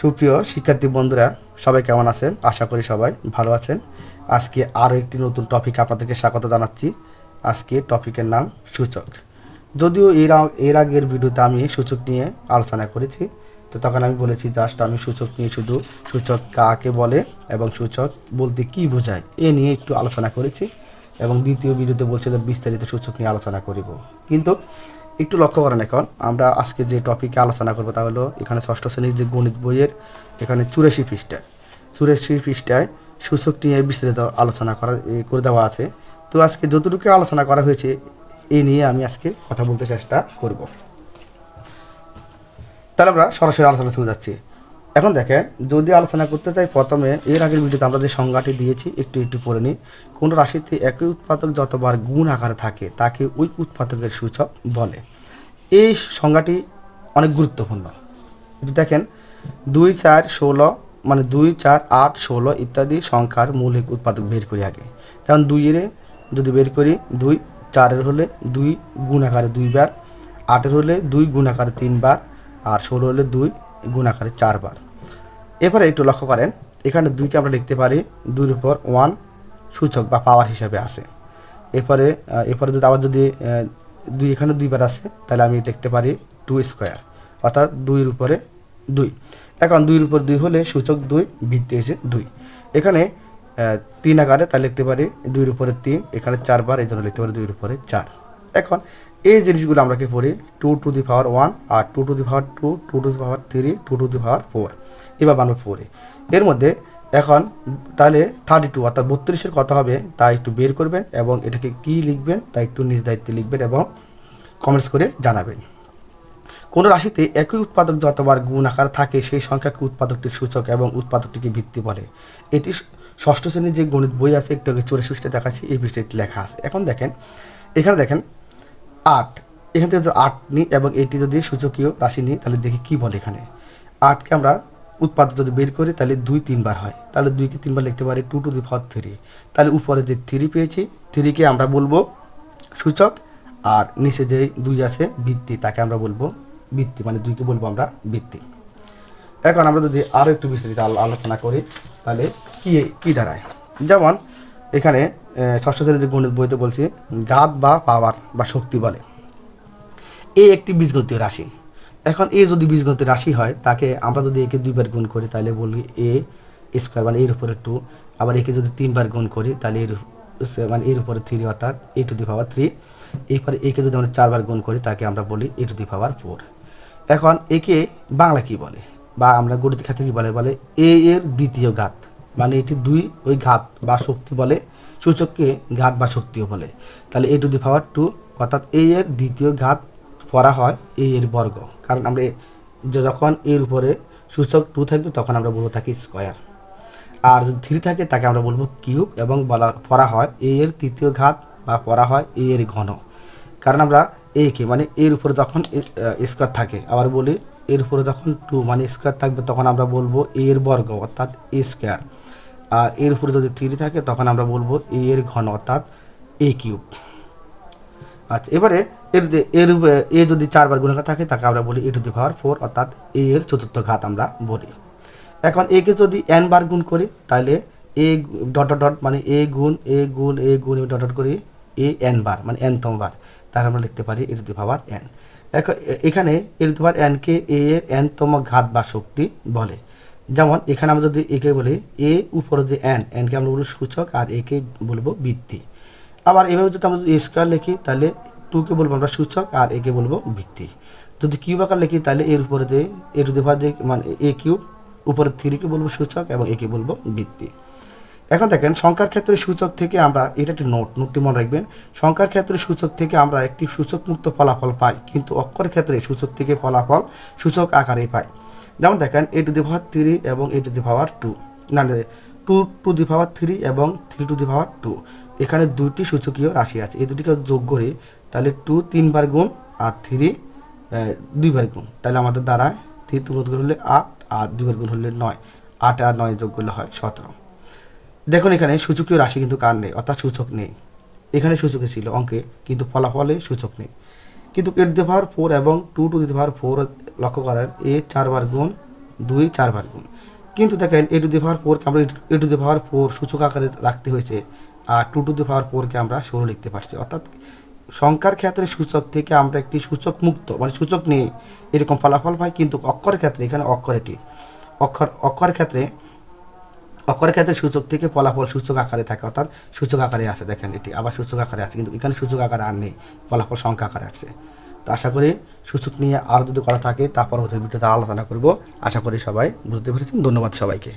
সুপ্রিয় শিক্ষার্থী বন্ধুরা, সবাই কেমন আছেন? আশা করি সবাই ভালো আছেন। আজকে আরও একটি নতুন টপিক আপনাদেরকে স্বাগত জানাচ্ছি। আজকে টপিকের নাম সূচক। যদিও এর এর আগের ভিডিওতে আমি সূচক নিয়ে আলোচনা করেছি, তো তখন আমি বলেছি জাস্ট আমি সূচক নিয়ে শুধু সূচক কাকে বলে এবং সূচক বলতে কি বোঝায় এ নিয়ে একটু আলোচনা করেছি এবং দ্বিতীয় ভিডিওতে বলছে যে বিস্তারিত সূচক নিয়ে আলোচনা করিব। কিন্তু একটু লক্ষ্য করেন এখন। আমরা আজকে যে টপিকে আলোচনা করব তা হলো এখানে ষষ্ঠ শ্রেণির যে গণিত বইয়ের এখানে চুরাশি পৃষ্ঠায় চুরাশি পৃষ্ঠায় সূচক নিয়ে বিস্তারিত আলোচনা করা করে দেওয়া আছে। তো আজকে যতটুকু আলোচনা করা হয়েছে, এ নিয়ে আমি আজকে কথা বলতে চেষ্টা করব। তাহলে আমরা সরাসরি আলোচনা শুরু যাচ্ছি এখন দেখেন, যদি আলোচনা করতে চাই, প্রথমে এর আগের ভিডিওতে আমরা যে সংজ্ঞাটি দিয়েছি, একটু একটু পড়ে নিই। কোনো রাশিতে একই উৎপাদক যতবার গুণ আকারে থাকে, তাকে ওই উৎপাদকের সূচক বলে। এই সংজ্ঞাটি অনেক গুরুত্বপূর্ণ। একটু দেখেন, দুই চার ষোলো মানে দুই চার আট ষোলো ইত্যাদি সংখ্যার মৌলিক উৎপাদক বের করি আগে। যেমন দুইয়ের যদি বের করি, দুই চারের হলে দুই গুণ আকারে দুইবার, আটের হলে দুই গুণ আকারে তিনবার, আর ষোলো হলে দুই গুণ আকারে চারবার। এরপরে একটু লক্ষ্য করেন, এখানে দুইকে আমরা লিখতে পারি, দুইয়ের উপর ওয়ান সূচক বা পাওয়ার হিসাবে আছে। এরপরে এরপরে যদি আবার যদি দুই এখানে দুইবার আছে, তাহলে আমি লিখতে পারি টু স্কোয়ার অর্থাৎ দুইয়ের উপরে দুই। এখন দুইয়ের উপর দুই হলে সূচক দুই, ভিত্তি হয়েছে দুই। এখানে তিন আকারে তাহলে লিখতে পারি, দুইয়ের উপরে তিন, এখানে চারবার, এই জন্য লিখতে পারি দুইয়ের উপরে চার। এখন এই জিনিসগুলো আমরা কি পড়ি two to the power one R two to the power two two to the power three two to the power four এভাবে আমরা পড়ি। এর মধ্যে এখন তাহলে থার্টি টু অর্থাৎ বত্রিশের কথা হবে, তা একটু বের করবেন এবং এটাকে কি লিখবেন তা একটু নিজ দায়িত্বে লিখবেন এবং কমেন্টস করে জানাবেন। কোনো রাশিতে একই উৎপাদক যতবার গুণ আকার থাকে, সেই সংখ্যাকে উৎপাদকটির সূচক এবং উৎপাদকটিকে ভিত্তি বলে? এটি ষষ্ঠ শ্রেণির যে গণিত বই আছে, একটু আগে চৌরাশি পৃষ্ঠে দেখাচ্ছি, এই পৃষ্ঠে লেখা আছে। এখন দেখেন, এখানে দেখেন আট। এখান থেকে যদি আট নিই এবং এটি যদি সূচকীয় রাশি নিই, তাহলে দেখি কি বলে এখানে। আটকে আমরা উৎপাদক যদি বের করি, তাহলে দুই তিনবার হয়। তাহলে দুইকে তিনবার লিখতে পারি two to the four three তাহলে উপরে যে থ্রি পেয়েছি থ্রিকে আমরা বলব সূচক, আর নিচে যে দুই আছে বৃত্তি তাকে আমরা বলব বৃত্তি মানে দুইকে বলব আমরা বৃত্তি এখন আমরা যদি আরও একটু বিস্তারিত আলোচনা করি, তাহলে কি কি দাঁড়ায়? যেমন এখানে ষষ্ঠ শ্রেণির যে গণিত বইতে বলছি ঘাত বা পাওয়ার বা শক্তি বলে। এ একটি বীজগতীয় রাশি। এখন এ যদি বীজগতীয় রাশি হয়, তাকে আমরা যদি একে দুইবার গুণ করি, তাহলে বলি এ স্কোয়ার মানে এর উপরে টু। আবার একে যদি তিনবার গুণ করি, তাহলে এর মানে এর উপরে থ্রি, অর্থাৎ এ টু দি পাওয়ার থ্রি। এরপরে একে যদি আমরা চারবার গুণ করি, তাকে আমরা বলি এ টু দি পাওয়ার ফোর। এখন একে বাংলা কি বলে? বা আমরা গণিত খাতে কি বলে? বলে এ এর দ্বিতীয় ঘাত মানে এটি দুই ওই ঘাত বা শক্তি বলে, সূচককে ঘাত বা শক্তিও বলে। তাহলে এ টু দি পাওয়ার টু অর্থাৎ এ এর দ্বিতীয় ঘাত পড়া হয় এ এর বর্গ। কারণ আমরা যখন এর উপরে সূচক টু থাকবে, তখন আমরা বলব থাকি স্কোয়ার আর যদি থ্রি থাকে, তাকে আমরা বলব কিউব এবং বলা, পড়া হয় এ এর তৃতীয় ঘাত বা পড়া হয় এ এর ঘন। কারণ আমরা এ কে মানে এর উপরে যখন স্কোয়ার থাকে, আবার বলি এর উপরে যখন টু মানে স্কোয়ার থাকবে, তখন আমরা বলব এ এর বর্গ, অর্থাৎ এ স্কোয়ার আর এর উপরে যদি থ্রি থাকে, তখন আমরা বলব এ এর ঘন, অর্থাৎ এ কিউব। আচ্ছা এবারে এর যে এর এ যদি চারবার গুণাকার থাকে, তাকে আমরা বলি এ টু দি পাওয়ার ফোর, অর্থাৎ এ এর চতুর্থ ঘাত আমরা বলি। এখন একে যদি এন বার গুণ করি তাহলে এ ডট ডট মানে এ গুণ এ গুণ এ গুণ, এ ডট ডট করি এ এন বার মানে এন তম বার। তার আমরা লিখতে পারি এ টু দি পাওয়ার এন এখন এখানে এ টু দি পাওয়ার এনকে এ এর এন তম ঘাত বা শক্তি বলে। যেমন এখানে আমরা যদি একে বলি, এ উপরে যে এন এনকে আমরা বলব সূচক আর একে বলব বৃত্তি। আবার এভাবে যদি আমরা যদি স্কোয়ার লিখি, তাহলে টুকে বলব আমরা সূচক আর একে বলব বৃত্তি। যদি কিউব আকার লিখি, তাহলে এর উপরে যে এ টু দি পাওয়ার যে মানে এ কিউব উপরে থ্রিকে বলব সূচক এবং একে বলব বৃত্তি। এখন দেখেন, সংখ্যার ক্ষেত্রে সূচক থেকে আমরা, এটা একটি নোট নোটটি মনে রাখবেন। সংখ্যার ক্ষেত্রে সূচক থেকে আমরা একটি সূচক মুক্ত ফলাফল পাই, কিন্তু অক্ষরের ক্ষেত্রে সূচক থেকে ফলাফল সূচক আকারে পাই। যেমন দেখেন এ টু দি পাওয়ার থ্রি এবং a to the power two না two to the power three এবং three to the power two এখানে দুইটি সূচকীয় রাশি আছে। এই দুটিকে যোগ করি, তাহলে টু তিনবার গুণ আর থ্রি দুইবার গুণ। তাহলে আমাদের দ্বারায় থ্রি টু গুণ হলে আট, আর দুইবার গুণ হলে নয়। আট আর নয় যোগ করলে হয় সতেরো। দেখুন এখানে সূচকীয় রাশি কিন্তু কার নেই? অর্থাৎ সূচক নেই। এখানে সূচকে ছিল অঙ্কে, কিন্তু ফলাফলে সূচক নেই। কিন্তু a to the power four এবং two to the power four লক্ষ্য করেন, এ চারবার গুণ, দুই চারবার গুণ। কিন্তু দেখেন এ টু দি পাওয়ার ফোরকে আমরা এ টু দি পাওয়ার ফোর সূচক আকারে রাখতে হয়েছে, আর টু টু দি পাওয়ার ফোরকে আমরা ষোলো লিখতে পারছি। অর্থাৎ সংখ্যার ক্ষেত্রে সূচক থেকে আমরা একটি সূচক মুক্ত মানে সূচক নেই এরকম ফলাফল পাই, কিন্তু অক্ষরের ক্ষেত্রে, এখানে অক্ষর এটি, অক্ষর অক্ষরের ক্ষেত্রে অক্ষরের ক্ষেত্রে সূচক থেকে ফলাফল সূচক আকারে থাকে, অর্থাৎ সূচক আকারে আছে, দেখেন এটি। আবার সূচক আকারে আছে, কিন্তু এখানে সূচক আকারে আর নেই, ফলাফল সংখ্যা আকারে আসছে। তো আশা করি সূচক নিয়ে আরও যদি করা থাকে তা পরবর্তী ভিডিওতে আলোচনা করব। আশা করি সবাই বুঝতে পেরেছেন। ধন্যবাদ সবাইকে।